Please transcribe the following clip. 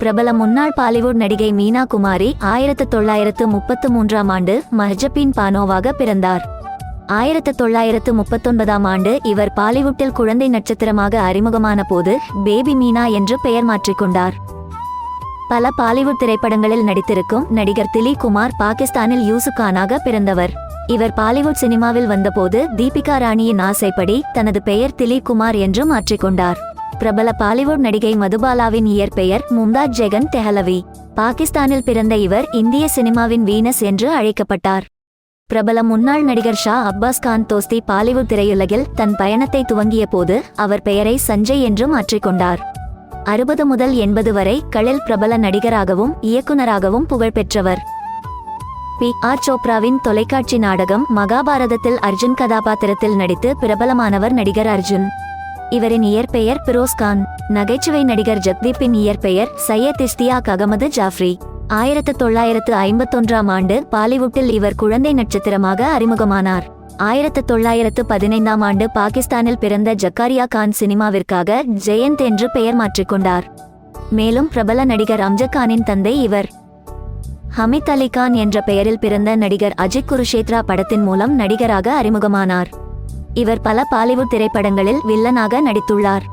பிரபல முன்னாள் பாலிவுட் நடிகை மீனா குமாரி ஆயிரத்து தொள்ளாயிரத்து முப்பத்து மூன்றாம் ஆண்டு மஹஜபின் பானோவாக பிறந்தார். ஆயிரத்து தொள்ளாயிரத்து முப்பத்தொன்பதாம் ஆண்டு இவர் பாலிவுட்டில் குழந்தை நட்சத்திரமாக அறிமுகமான போது பேபி மீனா என்று பெயர் மாற்றிக்கொண்டார் பல பாலிவுட் திரைப்படங்களில் நடித்திருக்கும் நடிகர் திலீப் குமார் பாகிஸ்தானில் யூசுகானாக பிறந்தவர். இவர் பாலிவுட் சினிமாவில் வந்தபோது தீபிகா ராணியின் ஆசைப்படி தனது பெயர் திலீப் குமார் என்று மாற்றிக்கொண்டார் பிரபல பாலிவுட் நடிகை மதுபாலாவின் இயற்பெயர் மும்தாஜ் ஜெகன் தெஹலவி. பாகிஸ்தானில் பிறந்த இவர் இந்திய சினிமாவின் வீனஸ் என்று அழைக்கப்பட்டார். பிரபல முன்னாள் நடிகர் ஷா அப்பாஸ் கான் தோஸ்தி பாலிவுட் திரையுலகில் தன் பயணத்தை துவங்கிய போது அவர் பெயரை சஞ்சய் என்று மாற்றிக்கொண்டார். அறுபது முதல் எண்பது வரை களில் பிரபல நடிகராகவும் இயக்குனராகவும் புகழ்பெற்றவர் பி. ஆர். சோப்ராவின் தொலைக்காட்சி நாடகம் மகாபாரதத்தில் அர்ஜுன் கதாபாத்திரத்தில் நடித்து பிரபலமானவர் நடிகர் அர்ஜுன். இவரின் இயற்பெயர் பிரோஸ்கான் நகைச்சுவை நடிகர் ஜக்தீப்பின் இயற்பெயர் சையத் இஸ்தியாக் அகமது ஜாஃப்ரி. ஆயிரத்து தொள்ளாயிரத்து ஐம்பத்தொன்றாம் ஆண்டு பாலிவுட்டில் இவர் குழந்தை நட்சத்திரமாக அறிமுகமானார். ஆயிரத்து தொள்ளாயிரத்து பதினைந்தாம் ஆண்டு பாகிஸ்தானில் பிறந்த ஜக்காரியா கான் சினிமாவிற்காக ஜெயந்த் என்று பெயர் மாற்றிக்கொண்டார் மேலும் பிரபல நடிகர் அம்ஜத் கானின் தந்தை இவர். ஹமித் அலி கான் என்ற பெயரில் பிறந்த நடிகர் அஜித் குருஷேத்ரா படத்தின் மூலம் நடிகராக அறிமுகமானார். இவர் பல பாலிவுட் திரைப்படங்களில் வில்லனாக நடித்துள்ளார்.